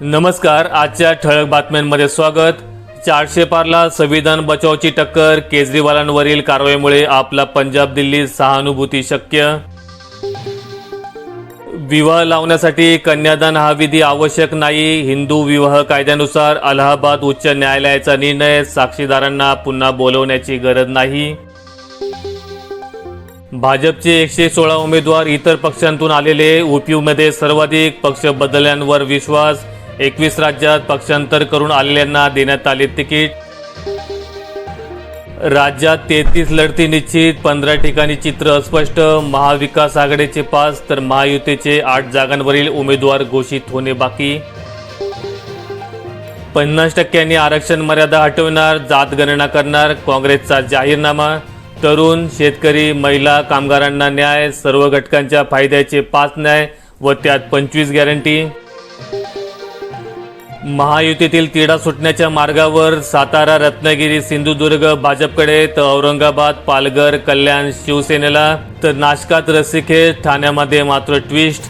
नमस्कार आजच्या ठळक बातम्यांमध्ये स्वागत. चारशे पारला संविधान बचावची टक्कर केजरीवालांवरील कारवाईमुळे आपला पंजाब दिल्ली सहानुभूती शक्य? विवाह लावण्यासाठी कन्यादान हा विधी आवश्यक नाही हिंदू विवाह कायद्यानुसार अलाहाबाद उच्च न्यायालयाचा निर्णय साक्षीदारांना पुन्हा बोलवण्याची गरज नाही. भाजपचे एकशे सोळा उमेदवार इतर पक्षांतून आलेले उपयूमध्ये सर्वाधिक पक्ष बदलण्यांवर विश्वास एकवीस राज्यात पक्षांतर करून आलेल्यांना देण्यात आले तिकीट. राज्यात तेहतीस लढती निश्चित पंधरा ठिकाणी चित्र अस्पष्ट महाविकास आघाडीचे पाच तर महायुतीचे आठ जागांवरील उमेदवार घोषित होणे बाकी. पन्नास टक्क्यांनी आरक्षण मर्यादा हटवणार जात गणना करणार काँग्रेसचा जाहीरनामा. तरुण शेतकरी महिला कामगारांना न्याय सर्व घटकांच्या फायद्याचे पाच न्याय व त्यात पंचवीस गॅरंटी महायुतीतील तिढा सुटण्याच्या मार्गावर सातारा रत्नागिरी सिंधुदुर्ग भाजपकडे तर औरंगाबाद पालघर कल्याण शिवसेनेला तर नाशकात रस्सीखेच ठाण्यामध्ये मात्र ट्विस्ट.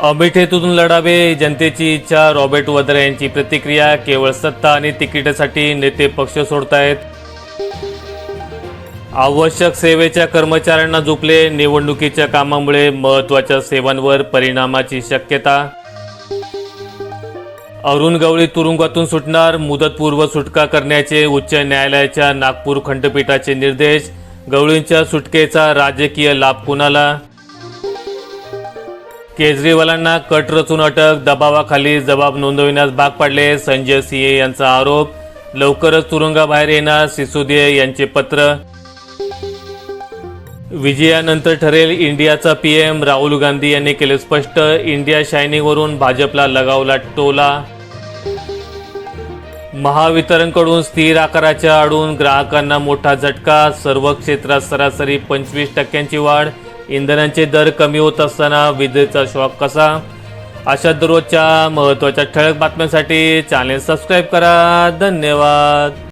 अमिठेतून लढावे जनतेची इच्छा रॉबर्ट वद्रा यांची प्रतिक्रिया केवळ सत्ता आणि तिकिटासाठी नेते पक्ष सोडतायत. आवश्यक सेवेच्या कर्मचाऱ्यांना झोपले निवडणुकीच्या कामामुळे महत्त्वाच्या सेवांवर परिणामाची शक्यता. अरुण गवळी तुरुंगातून सुटणार मुदतपूर्व सुटका करण्याचे उच्च न्यायालयाच्या नागपूर खंडपीठाचे निर्देश गवळींच्या सुटकेचा राजकीय लाभ कुणाला? केजरीवालांना कट रचून अटक दबावाखाली जबाब नोंदविण्यास भाग पाडले संजय सिंह यांचा आरोप लवकरच तुरुंगाबाहेर येणार सिसोदिया यांचे पत्र विजयानंतर ठरेल इंडियाचा पीएम राहुल गांधी यांनी केले स्पष्ट. इंडिया शायनिंगवरून भाजपला लगावला टोला. महावितरणकडून स्थिर आकाराच्या आडून ग्राहकांना मोठा झटका. सर्व क्षेत्रात सरासरी पंचवीस टक्क्यांची वाढ. इंधनांचे दर कमी होत असताना विजेचा शॉक कसा? अशा दररोजच्या महत्त्वाच्या ठळक बातम्यांसाठी चॅनेल सबस्क्राईब करा. धन्यवाद.